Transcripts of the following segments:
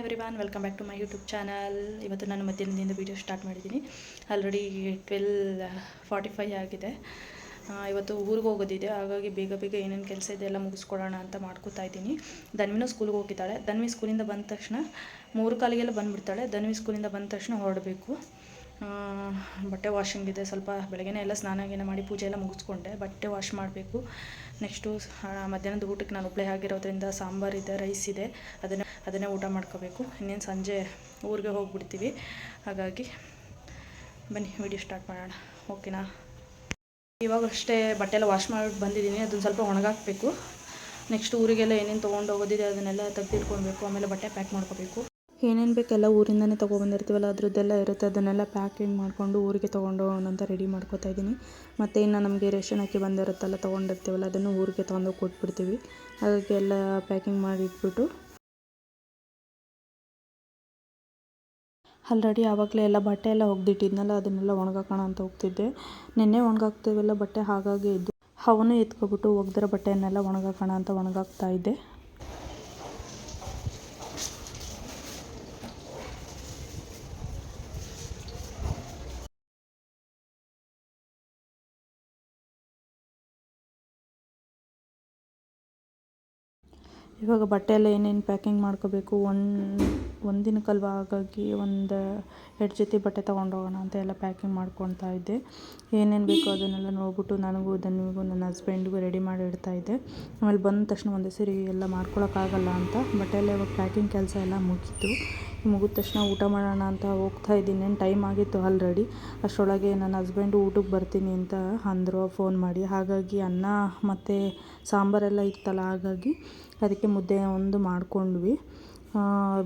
Everyone welcome back to my YouTube channel ಇವತ್ತು ನಾನು ಮಧ್ಯಾಹ್ನದಿಂದ ವೀಡಿಯೋ ಸ್ಟಾರ್ಟ್ ಮಾಡಿದ್ದೀನಿ. ಆಲ್ರೆಡಿ ಟ್ವೆಲ್ ಫಾರ್ಟಿ ಫೈವ್ ಆಗಿದೆ. ಇವತ್ತು ಊರಿಗೆ ಹೋಗೋದಿದೆ. ಹಾಗಾಗಿ ಬೇಗ ಬೇಗ ಏನೇನು ಕೆಲಸ ಇದೆ ಎಲ್ಲ ಮುಗಿಸ್ಕೊಡೋಣ ಅಂತ ಮಾಡ್ಕೋತಾ ಇದ್ದೀನಿ. ಧನ್ವಿನೂ ಸ್ಕೂಲ್ಗೆ ಹೋಗಿದ್ದಾಳೆ. ಧನ್ವಿ ಸ್ಕೂಲಿಂದ ಬಂದ ತಕ್ಷಣ ಮೂರು ಕಾಲಿಗೆಲ್ಲ ಬಂದುಬಿಡ್ತಾಳೆ. ಧನ್ವಿ ಸ್ಕೂಲಿಂದ ಬಂದ ತಕ್ಷಣ ಹೊರಡಬೇಕು. ಬಟ್ಟೆ ವಾಷಿಂಗ್ ಇದೆ, ಸ್ವಲ್ಪ ಬೆಳಗ್ಗೆನೇ ಎಲ್ಲ ಸ್ನಾನ ಗೀನ ಮಾಡಿ ಪೂಜೆ ಎಲ್ಲ ಮುಗಿಸ್ಕೊಂಡೆ. ಬಟ್ಟೆ ವಾಶ್ ಮಾಡಬೇಕು. ನೆಕ್ಸ್ಟು ಮಧ್ಯಾಹ್ನದ ಊಟಕ್ಕೆ ನಾನು ಒಬ್ಬಳೆ ಆಗಿರೋದ್ರಿಂದ ಸಾಂಬಾರು ಇದೆ, ರೈಸ್ ಇದೆ. ಅದನ್ನೇ ಅದನ್ನೇ ಊಟ ಮಾಡ್ಕೋಬೇಕು. ಇನ್ನೇನು ಸಂಜೆ ಊರಿಗೆ ಹೋಗ್ಬಿಡ್ತೀವಿ. ಹಾಗಾಗಿ ಬನ್ನಿ, ವಿಡಿಯೋ ಸ್ಟಾರ್ಟ್ ಮಾಡೋಣ. ಓಕೆನಾ? ಇವಾಗ ಅಷ್ಟೇ ಬಟ್ಟೆ ಎಲ್ಲ ವಾಶ್ ಮಾಡಿ ಬಂದಿದ್ದೀನಿ. ಅದನ್ನು ಸ್ವಲ್ಪ ಒಣಗಾಕಬೇಕು. ನೆಕ್ಸ್ಟ್ ಊರಿಗೆಲ್ಲ ಏನೇನು ತೊಗೊಂಡು ಹೋಗೋದಿದೆ ಅದನ್ನೆಲ್ಲ ತೆಗೆದಿಟ್ಕೊಳ್ಬೇಕು. ಆಮೇಲೆ ಬಟ್ಟೆ ಪ್ಯಾಕ್ ಮಾಡ್ಕೋಬೇಕು. ಏನೇನು ಬೇಕೆಲ್ಲ ಊರಿಂದನೇ ತೊಗೊಬಂದಿರ್ತೀವಲ್ಲ, ಅದರದ್ದೆಲ್ಲ ಇರುತ್ತೆ. ಅದನ್ನೆಲ್ಲ ಪ್ಯಾಕಿಂಗ್ ಮಾಡಿಕೊಂಡು ಊರಿಗೆ ತೊಗೊಂಡು ಹೋಗೋಣ ಅಂತ ರೆಡಿ ಮಾಡ್ಕೋತಾ ಇದ್ದೀನಿ. ಮತ್ತು ಇನ್ನು ನಮಗೆ ರೇಷನ್ ಅಕ್ಕಿ ಬಂದಿರುತ್ತಲ್ಲ, ತೊಗೊಂಡಿರ್ತೀವಲ್ಲ, ಅದನ್ನು ಊರಿಗೆ ತೊಗೊಂಡೋಗಿ ಕೊಟ್ಬಿಡ್ತೀವಿ. ಹಾಗಾಗಿ ಎಲ್ಲ ಪ್ಯಾಕಿಂಗ್ ಮಾಡಿ ಇಟ್ಬಿಟ್ಟು. ಆಲ್ರೆಡಿ ಆವಾಗಲೇ ಎಲ್ಲ ಬಟ್ಟೆ ಎಲ್ಲ ಒಗ್ದಿಟ್ಟಿದ್ನಲ್ಲ, ಅದನ್ನೆಲ್ಲ ಒಣಗಾಕೋಣ ಅಂತ ಹೋಗ್ತಿದ್ದೆ. ನಿನ್ನೆ ಒಣಗಾಕ್ತೀವಲ್ಲ, ಬಟ್ಟೆ ಹಾಗಾಗಿ ಇದ್ದು ಅವನು ಎತ್ಕೊಬಿಟ್ಟು ಒಗ್ದಿರೋ ಬಟ್ಟೆಯನ್ನೆಲ್ಲ ಒಣಗಾಕೋಣ ಅಂತ ಒಣಗಾಕ್ತಾ ಇದ್ದೆ. ಇವಾಗ ಬಟ್ಟೆ ಎಲ್ಲ ಏನೇನು ಪ್ಯಾಕಿಂಗ್ ಮಾಡ್ಕೋಬೇಕು? ಒಂದು ಒಂದಿನಕ್ಕಲ್ವ ಹಾಗಾಗಿ ಒಂದು ಎರಡು ಜೊತೆ ಬಟ್ಟೆ ತೊಗೊಂಡು ಅಂತ ಎಲ್ಲ ಪ್ಯಾಕಿಂಗ್ ಮಾಡ್ಕೊತಾ ಇದ್ದೆ. ಏನೇನು ಬೇಕೋ ಅದನ್ನೆಲ್ಲ ನೋಡ್ಬಿಟ್ಟು ನನಗೂ ಧನ್ವಿಗೂ ನನ್ನ ಹಸ್ಬೆಂಡ್ಗೂ ರೆಡಿ ಮಾಡಿ ಇಡ್ತಾ ಇದ್ದೆ. ಆಮೇಲೆ ಬಂದ ತಕ್ಷಣ ಒಂದೇ ಸರಿ ಎಲ್ಲ ಮಾಡ್ಕೊಳ್ಳೋಕ್ಕಾಗಲ್ಲ ಅಂತ. ಬಟ್ಟೆ ಎಲ್ಲ ಇವಾಗ ಪ್ಯಾಕಿಂಗ್ ಕೆಲಸ ಎಲ್ಲ ಮುಗೀತು. ಮುಗಿದ ತಕ್ಷಣ ಊಟ ಮಾಡೋಣ ಅಂತ ಹೋಗ್ತಾ ಇದ್ದೀನಿ. ಟೈಮ್ ಆಗಿತ್ತು ಆಲ್ರೆಡಿ ಅಷ್ಟರೊಳಗೆ ನನ್ನ ಹಸ್ಬೆಂಡು ಊಟಕ್ಕೆ ಬರ್ತೀನಿ ಅಂತ ಅಂದರು ಫೋನ್ ಮಾಡಿ. ಹಾಗಾಗಿ ಅನ್ನ ಮತ್ತು ಸಾಂಬಾರೆಲ್ಲ ಇತ್ತಲ್ಲ, ಹಾಗಾಗಿ ಅದಕ್ಕೆ ಮುದ್ದೆ ಒಂದು ಮಾಡಿಕೊಂಡ್ವಿ.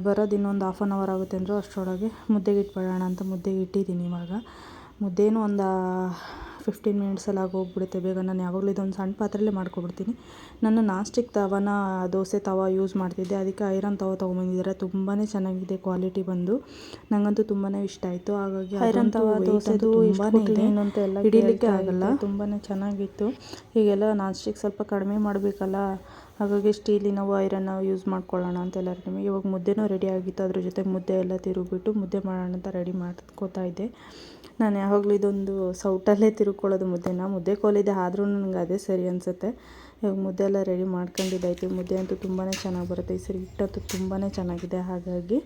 ಬರೋದು ಇನ್ನೊಂದು ಹಾಫ್ ಆನ್ ಅವರ್ ಆಗುತ್ತೆ ಅಂದರು, ಅಷ್ಟರೊಳಗೆ ಮುದ್ದೆಗೆ ಇಟ್ಬಿಡೋಣ ಅಂತ ಮುದ್ದೆಗೆ ಇಟ್ಟಿದ್ದೀನಿ ಇವಾಗ. ಮುದ್ದೇನು ಒಂದು ಫಿಫ್ಟೀನ್ ಮಿನಿಟ್ಸಲ್ಲಿ ಆಗೋಗ್ಬಿಡುತ್ತೆ. ಬೇಗ ನಾನು ಯಾವಾಗಲೂ ಇದೊಂದು ಸಣ್ಣ ಪಾತ್ರೆಯಲ್ಲೇ ಮಾಡ್ಕೊಬಿಡ್ತೀನಿ. ನಾನು ನಾಸ್ಟಿಕ್ ತವನ ದೋಸೆ ತವ ಯೂಸ್ ಮಾಡ್ತಿದ್ದೆ. ಅದಕ್ಕೆ ಐರನ್ ತವ ತೊಗೊಂಬಂದಿದ್ದಾರೆ. ತುಂಬಾ ಚೆನ್ನಾಗಿದೆ ಕ್ವಾಲಿಟಿ ಬಂದು. ನನಗಂತೂ ತುಂಬಾ ಇಷ್ಟ ಆಯಿತು. ಹಾಗಾಗಿ ಐರನ್ ತವ ದೋಸೆದು ಅಂತ ಎಲ್ಲ ಹಿಡಿಲಿಕ್ಕೆ ಆಗಲ್ಲ. ತುಂಬಾ ಚೆನ್ನಾಗಿತ್ತು. ಹೀಗೆಲ್ಲ ನಾಸ್ಟಿಕ್ ಸ್ವಲ್ಪ ಕಡಿಮೆ ಮಾಡಬೇಕಲ್ಲ. ಹಾಗಾಗಿ ಸ್ಟೀಲಿನ ಐರನ್ ಯೂಸ್ ಮಾಡ್ಕೊಳ್ಳೋಣ ಅಂತ ಎಲ್ಲ ರೆಡಿ ಇವಾಗ ಮುದ್ದೆನೂ ರೆಡಿ ಆಗಿತ್ತು. ಅದ್ರ ಜೊತೆ ಮುದ್ದೆ ಎಲ್ಲ ತಿರುಗಿಬಿಟ್ಟು ಮುದ್ದೆ ಮಾಡೋಣ ಅಂತ ರೆಡಿ ಮಾಡ್ಕೋತಾ ಇದ್ದೆ. ನಾನು ಯಾವಾಗಲೂ ಇದೊಂದು ಸೌಟಲ್ಲೇ ತಿರುಗ್ಕೊಳ್ಳೋದು ಮುದ್ದೆನ. ಮುದ್ದೆ ಕೋಲಿದೆ ಆದ್ರೂ ನನಗೆ ಅದೇ ಸರಿ ಅನಿಸುತ್ತೆ. ಇವಾಗ ಮುದ್ದೆ ಎಲ್ಲ ರೆಡಿ ಮಾಡ್ಕೊಂಡಿದ್ದಾಯ್ತು. ಮುದ್ದೆ ಅಂತೂ ತುಂಬಾ ಚೆನ್ನಾಗಿ ಬರುತ್ತೆ. ಈ ಸರಿ ಹಿಟ್ಟಂತೂ ತುಂಬಾ ಚೆನ್ನಾಗಿದೆ. ಹಾಗಾಗಿ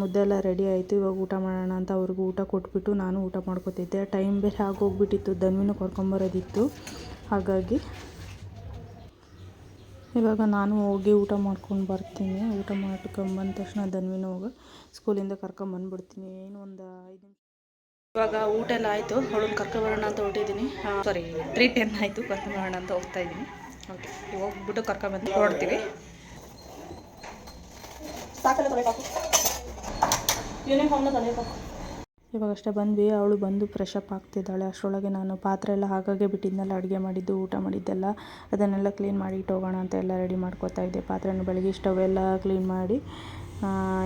ಮುದ್ದೆ ಎಲ್ಲ ರೆಡಿ ಆಯಿತು. ಇವಾಗ ಊಟ ಮಾಡೋಣ ಅಂತ ಅವ್ರಿಗೂ ಊಟ ಕೊಟ್ಬಿಟ್ಟು ನಾನು ಊಟ ಮಾಡ್ಕೊತಿದ್ದೆ. ಟೈಮ್ ಬೇರೆ ಆಗೋಗ್ಬಿಟ್ಟಿತ್ತು. ಧನ್ವಿನೂ ಕರ್ಕೊಂಬರೋದಿತ್ತು. ಹಾಗಾಗಿ ಇವಾಗ ನಾನು ಹೋಗಿ ಊಟ ಮಾಡ್ಕೊಂಡು ಬರ್ತೀನಿ. ಊಟ ಮಾಡ್ಕೊಂಬಂದ ತಕ್ಷಣ ಧನ್ವಿನ ಹೋಗಿ ಸ್ಕೂಲಿಂದ ಕರ್ಕೊಂಬಂದ್ಬಿಡ್ತೀನಿ ಏನು ಒಂದು ಐದು ಇವಾಗ ಊಟ ಎಲ್ಲ ಆಯಿತು. ಅವಳನ್ನ ಕರ್ಕೊಂಬರೋಣ ಅಂತ ಹೊರಟಿದ್ದೀನಿ. ಸಾರಿ ತ್ರೀ ಟೆನ್ ಆಯಿತು. ಕರ್ಕೊಂಬರೋಣ ಅಂತ ಹೋಗ್ತಾ ಇದ್ದೀನಿ. ಓಕೆ ಹೋಗ್ಬಿಟ್ಟು ಕರ್ಕೊಂಬಂದು ಹೊರಡ್ತೀವಿ ಇವಾಗಷ್ಟೇ ಬಂದ್ವಿ. ಅವಳು ಬಂದು ಫ್ರೆಶ್ ಅಪ್ ಆಗ್ತಿದ್ದಾಳೆ. ಅಷ್ಟರೊಳಗೆ ನಾನು ಪಾತ್ರೆ ಎಲ್ಲ ಹಾಗಾಗೆ ಬಿಟ್ಟಿದ್ದೆನಲ್ಲ ಅಡುಗೆ ಮಾಡಿದ್ದು, ಊಟ ಮಾಡಿದ್ದೆಲ್ಲ. ಅದನ್ನೆಲ್ಲ ಕ್ಲೀನ್ ಮಾಡಿ ಇಟ್ಟೋಗೋಣ ಅಂತ ಎಲ್ಲ ರೆಡಿ ಮಾಡ್ಕೋತಾ ಇದ್ದೆ. ಪಾತ್ರೆನ ಬೆಳಗ್ಗೆ ಸ್ಟವ್ ಎಲ್ಲ ಕ್ಲೀನ್ ಮಾಡಿ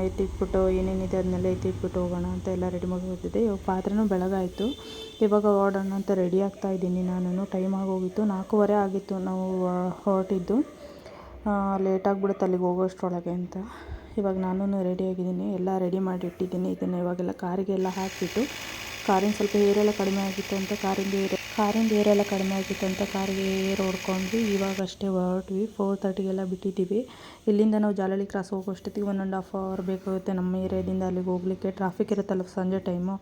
ಎತ್ತಿಟ್ಬಿಟ್ಟು ಏನೇನಿದೆ ಅದನ್ನೆಲ್ಲ ಎತ್ತಿಟ್ಬಿಟ್ಟು ಹೋಗೋಣ ಅಂತ ಎಲ್ಲ ರೆಡಿ ಮಾಡ್ಕೊತಿದ್ದೆ ಇವಾಗ ಪಾತ್ರೆನೂ ಬೆಳಗಾಯಿತು. ಇವಾಗ ಓಡೋಣ ಅಂತ ರೆಡಿ ಆಗ್ತಾ ಇದ್ದೀನಿ ನಾನು ಟೈಮ್ ಆಗೋಗಿತ್ತು ನಾಲ್ಕೂವರೆ ಆಗಿತ್ತು ನಾವು ಹೊರಟಿದ್ದು. ಲೇಟಾಗಿಬಿಡುತ್ತೆ ಅಲ್ಲಿಗೆ ಹೋಗೋಷ್ಟರೊಳಗೆ ಅಂತ. ಇವಾಗ ನಾನು ರೆಡಿಯಾಗಿದ್ದೀನಿ ಎಲ್ಲ ರೆಡಿ ಮಾಡಿ ಇಟ್ಟಿದ್ದೀನಿ. ಇದನ್ನು ಇವಾಗೆಲ್ಲ ಕಾರಿಗೆಲ್ಲ ಹಾಕಿಬಿಟ್ಟು, ಕಾರಿನ ಸ್ವಲ್ಪ ಏರೆಲ್ಲ ಕಡಿಮೆ ಆಗಿತ್ತು ಅಂತ ಕಾರಿಂದ ಏರ್ ಕಾರಿಂದ ಏರೆಲ್ಲ ಕಡಿಮೆ ಆಗಿತ್ತು ಅಂತ ಕಾರಿಗೆ ಏರ್ ಹೊಡ್ಕೊಂಡ್ವಿ ಇವಾಗ ಅಷ್ಟೇ ಹೊರಟ್ವಿ. ಫೋರ್ ತರ್ಟಿಗೆಲ್ಲ ಬಿಟ್ಟಿದ್ದೀವಿ. ಇಲ್ಲಿಂದ ನಾವು ಜಾಲಳಿ ಕ್ರಾಸ್ ಹೋಗೋಷ್ಟೊತ್ತಿಗೆ ಒನ್ ಆ್ಯಂಡ್ ಹಾಫ್ ಅವರ್ ಬೇಕಾಗುತ್ತೆ ನಮ್ಮ ಏರಿಯಾದಿಂದ ಅಲ್ಲಿಗೆ ಹೋಗಲಿಕ್ಕೆ. ಟ್ರಾಫಿಕ್ ಇರುತ್ತಲ್ಲ ಸಂಜೆ ಟೈಮು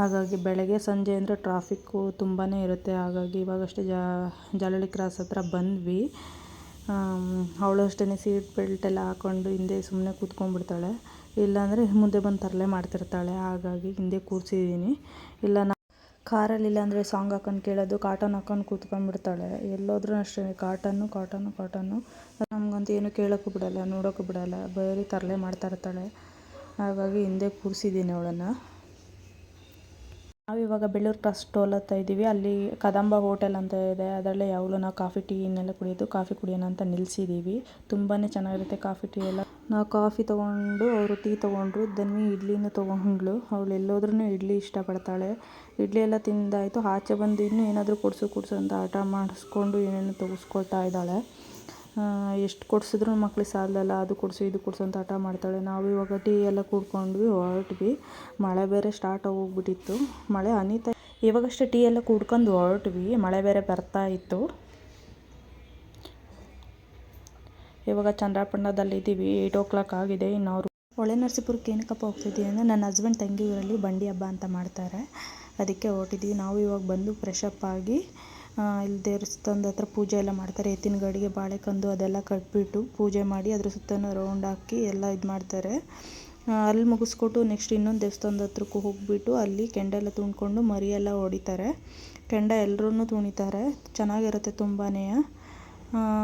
ಹಾಗಾಗಿ ಬೆಳಗ್ಗೆ, ಸಂಜೆ ಅಂದರೆ ಟ್ರಾಫಿಕ್ಕು ತುಂಬಾ ಇರುತ್ತೆ. ಹಾಗಾಗಿ ಇವಾಗಷ್ಟೇ ಜಾ ಜಾಲಳಿ ಕ್ರಾಸ್ ಹತ್ರ ಬಂದ್ವಿ. ಅವಳು ಅಷ್ಟೇ ಸೀಟ್ ಬೆಲ್ಟ್ ಎಲ್ಲ ಹಾಕ್ಕೊಂಡು ಹಿಂದೆ ಸುಮ್ಮನೆ ಕೂತ್ಕೊಂಡ್ಬಿಡ್ತಾಳೆ. ಇಲ್ಲಾಂದರೆ ಮುಂದೆ ಬಂದು ತರಲೆ ಮಾಡ್ತಿರ್ತಾಳೆ. ಹಾಗಾಗಿ ಹಿಂದೆ ಕೂರಿಸಿದ್ದೀನಿ ಇಲ್ಲ, ನಾ ಕಾರಲ್ಲಿ ಇಲ್ಲಾಂದರೆ ಸಾಂಗ್ ಹಾಕೊಂಡು ಕೇಳೋದು ಕಾಟನ್ ಹಾಕೊಂಡು ಕೂತ್ಕೊಂಡ್ಬಿಡ್ತಾಳೆ. ಎಲ್ಲೋದ್ರೂ ಅಷ್ಟೇ ಕಾಟನ್ನು ಕಾಟನ್ನು ಕಾಟನ್ನು ನಮಗಂತೂ ಏನು ಕೇಳೋಕ್ಕೂ ಬಿಡಲ್ಲ, ನೋಡೋಕ್ಕೂ ಬಿಡಲ್ಲ. ಬರೀ ತರಲೆ ಮಾಡ್ತಾ ಇರ್ತಾಳೆ. ಹಾಗಾಗಿ ಹಿಂದೆ ಕೂರಿಸಿದ್ದೀನಿ ಅವಳನ್ನು. ನಾವಿವಾಗ ಬೆಳ್ಳೂರು ಕ್ರಾಸ್ ಟೋಲ್ ಅಂತ ಇದ್ದೀವಿ. ಅಲ್ಲಿ ಕದಂಬ ಹೋಟೆಲ್ ಅಂತ ಇದೆ. ಅದರಲ್ಲೇ ಯಾವಾಗಲೂ ನಾವು ಕಾಫಿ ಟೀನೆಲ್ಲ ಕುಡಿಯೋದು ಕಾಫಿ ಕುಡಿಯೋಣ ಅಂತ ನಿಲ್ಲಿಸಿದ್ದೀವಿ ತುಂಬಾ ಚೆನ್ನಾಗಿರುತ್ತೆ ಕಾಫಿ ಟೀ ಎಲ್ಲ. ನಾವು ಕಾಫಿ ತೊಗೊಂಡು, ಅವರು ಟೀ ತೊಗೊಂಡ್ರು ದನ್ವಿ ಇಡ್ಲಿನೂ ತೊಗೊಂಡ್ಳು. ಅವಳು ಎಲ್ಲೋದ್ರೂ ಇಡ್ಲಿ ಇಷ್ಟಪಡ್ತಾಳೆ. ಇಡ್ಲಿ ಎಲ್ಲ ತಿಂದಾಯಿತು. ಆಚೆ ಬಂದು ಇನ್ನೂ ಏನಾದರೂ ಕೊಡಿಸು ಕೊಡಿಸು ಅಂತ ಹಠ ಮಾಡಿಸ್ಕೊಂಡು ಏನೇನು ತೆಗೆಸ್ಕೊಳ್ತಾ ಇದ್ದಾಳೆ. ಎಷ್ಟು ಕೊಡ್ಸಿದ್ರು ಮಕ್ಳಿಗೆ ಸಾಲಲ್ಲ ಅದು ಕೊಡಿಸು, ಇದು ಕೊಡಿಸು ಅಂತ ಹಠ ಮಾಡ್ತಾಳೆ. ನಾವು ಇವಾಗ ಟೀ ಎಲ್ಲ ಕುಡ್ಕೊಂಡ್ವಿ, ಹೊರಟ್ವಿ. ಮಳೆ ಬೇರೆ ಸ್ಟಾರ್ಟ್ ಆಗೋಗ್ಬಿಟ್ಟಿತ್ತು. ಮಳೆ ಅನಿತ ಇವಾಗಷ್ಟೇ ಟೀ ಎಲ್ಲ ಕುಡ್ಕೊಂಡು ಹೊರಟ್ವಿ. ಮಳೆ ಬೇರೆ ಬರ್ತಾ ಇತ್ತು. ಇವಾಗ ಚಂದ್ರಪಟ್ಟಣದಲ್ಲಿದ್ದೀವಿ. ಏಯ್ಟ್ ಓ ಕ್ಲಾಕ್ ಆಗಿದೆ ಇನ್ನು ಅವರು ಹೊಳೆ ನರಸೀಪುರಕ್ಕೆ ಏನಕ್ಕಪ್ಪ ಹೋಗ್ತಿದ್ದೀವಿ ಅಂದರೆ, ನನ್ನ ಹಸ್ಬೆಂಡ್ ತಂಗಿ ಊರಲ್ಲಿ ಬಂಡಿ ಹಬ್ಬ ಅಂತ ಮಾಡ್ತಾರೆ. ಅದಕ್ಕೆ ಹೊರಟಿದ್ದೀವಿ ನಾವು ಇವಾಗ ಬಂದು ಫ್ರೆಶ್ ಅಪ್ ಆಗಿ ಇಲ್ಲಿ ದೇವಸ್ಥಾನದ ಹತ್ರ ಪೂಜೆ ಎಲ್ಲ ಮಾಡ್ತಾರೆ. ಎತ್ತಿನ ಗಾಡಿಗೆ ಬಾಳೆಕಂದು ಅದೆಲ್ಲ ಕಟ್ಬಿಟ್ಟು ಪೂಜೆ ಮಾಡಿ ಅದ್ರ ಸುತ್ತಲೂ ರೌಂಡ್ ಹಾಕಿ ಎಲ್ಲ ಇದು ಮಾಡ್ತಾರೆ. ಅಲ್ಲಿ ಮುಗಿಸ್ಕೊಟ್ಟು ನೆಕ್ಸ್ಟ್ ಇನ್ನೊಂದು ದೇವಸ್ಥಾನದ ಹತ್ರಕ್ಕೂ ಹೋಗಿಬಿಟ್ಟು ಅಲ್ಲಿ ಕೆಂಡ ಎಲ್ಲ ತುಂಡ್ಕೊಂಡು ಮರಿ ಎಲ್ಲ ಹೊಡಿತಾರೆ. ಕೆಂಡ ಎಲ್ಲರೂ ತುಣಿತಾರೆ ಚೆನ್ನಾಗಿರುತ್ತೆ ತುಂಬಾ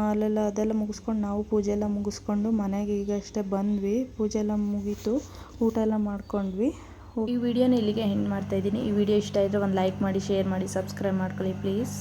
ಅಲ್ಲೆಲ್ಲ ಅದೆಲ್ಲ ಮುಗಿಸ್ಕೊಂಡು ನಾವು ಪೂಜೆ ಎಲ್ಲ ಮುಗಿಸ್ಕೊಂಡು ಮನೆಗೆ ಈಗಷ್ಟೇ ಬಂದ್ವಿ. ಪೂಜೆ ಎಲ್ಲ ಮುಗೀತು. ಊಟ ಎಲ್ಲ ಮಾಡ್ಕೊಂಡ್ವಿ. ಈ ವಿಡಿಯೋನ ಇಲ್ಲಿಗೆ ಎಂಡ್ ಮಾಡ್ತಾ ಇದ್ದೀನಿ. ಈ ವಿಡಿಯೋ ಇಷ್ಟ ಇದ್ದರೆ ಒಂದು ಲೈಕ್ ಮಾಡಿ ಶೇರ್ ಮಾಡಿ ಸಬ್ಸ್ಕ್ರೈಬ್ ಮಾಡ್ಕೊಳ್ಳಿ ಪ್ಲೀಸ್